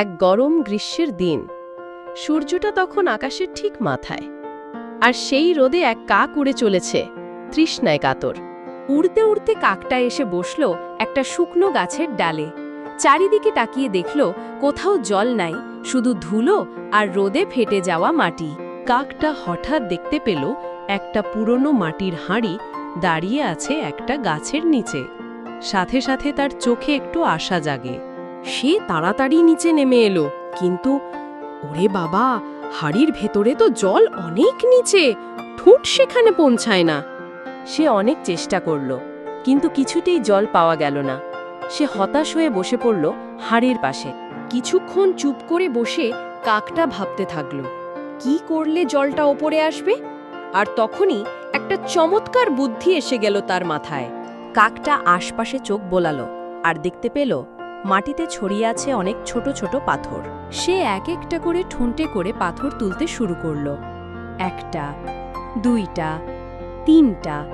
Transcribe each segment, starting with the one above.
এক গরম গ্রীষ্মের দিন। সূর্যটা তখন আকাশের ঠিক মাথায়। আর সেই রোদে এক কাক উড়ে চলেছে, তৃষ্ণায় কাতর। উড়তে উড়তে কাকটা এসে বসল একটা শুকনো গাছের ডালে। চারিদিকে তাকিয়ে দেখল কোথাও জল নাই, শুধু ধুলো আর রোদে ফেটে যাওয়া মাটি। কাকটা হঠাৎ দেখতে পেল একটা পুরনো মাটির হাঁড়ি দাঁড়িয়ে আছে একটা গাছের নিচে। সাথে সাথে তার চোখে একটু আশা জাগে। সে তাড়াতাড়ি নিচে নেমে এলো। কিন্তু ওরে বাবা, হাড়ির ভেতরে তো জল অনেক নিচে, ঠুট সেখানে পৌঁছায় না। সে অনেক চেষ্টা করল, কিন্তু কিছুতেই জল পাওয়া গেল না। সে হতাশ হয়ে বসে পড়ল হাড়ির পাশে। কিছুক্ষণ চুপ করে বসে কাকটা ভাবতে থাকল, কি করলে জলটা ওপরে আসবে? আর তখনই একটা চমৎকার বুদ্ধি এসে গেল তার মাথায়। কাকটা আশপাশে চোখ বোলালো আর দেখতে পেল মাটিতে ছড়িয়ে আছে অনেক ছোট ছোট পাথর। সে এক একটা করে ঠুনটে করে পাথর তুলতে শুরু করল। একটা, দুইটা, তিনটা,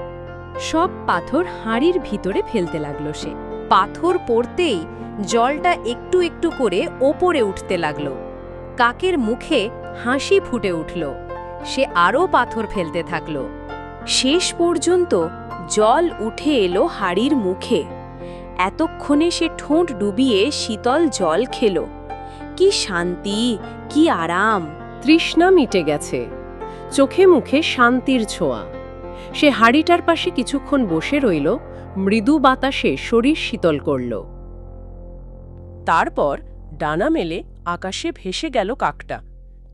সব পাথর হাঁড়ির ভিতরে ফেলতে লাগল সে। পাথর পড়তেই জলটা একটু একটু করে ওপরে উঠতে লাগল। কাকের মুখে হাসি ফুটে উঠল। সে আরও পাথর ফেলতে থাকল। শেষ পর্যন্ত জল উঠে এলো হাড়ির মুখে। এতক্ষণে সে ঠোঁট ডুবিয়ে শীতল জল খেল। কি শান্তি, কি আরাম। তৃষ্ণা মিটে গেছে। চোখে মুখে শান্তির ছোঁয়া। সে হাড়িটার পাশে কিছুক্ষণ বসে রইল, মৃদু বাতাসে শরীর শীতল করল। তারপর ডানা মেলে আকাশে ভেসে গেল কাকটা।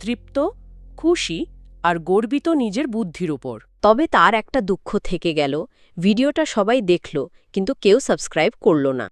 তৃপ্ত, খুশি আর গর্বিত নিজের বুদ্ধির উপর। তবে তার একটা দুঃখ থেকে গেল। ভিডিওটা সবাই দেখল কিন্তু কেউ সাবস্ক্রাইব করল না।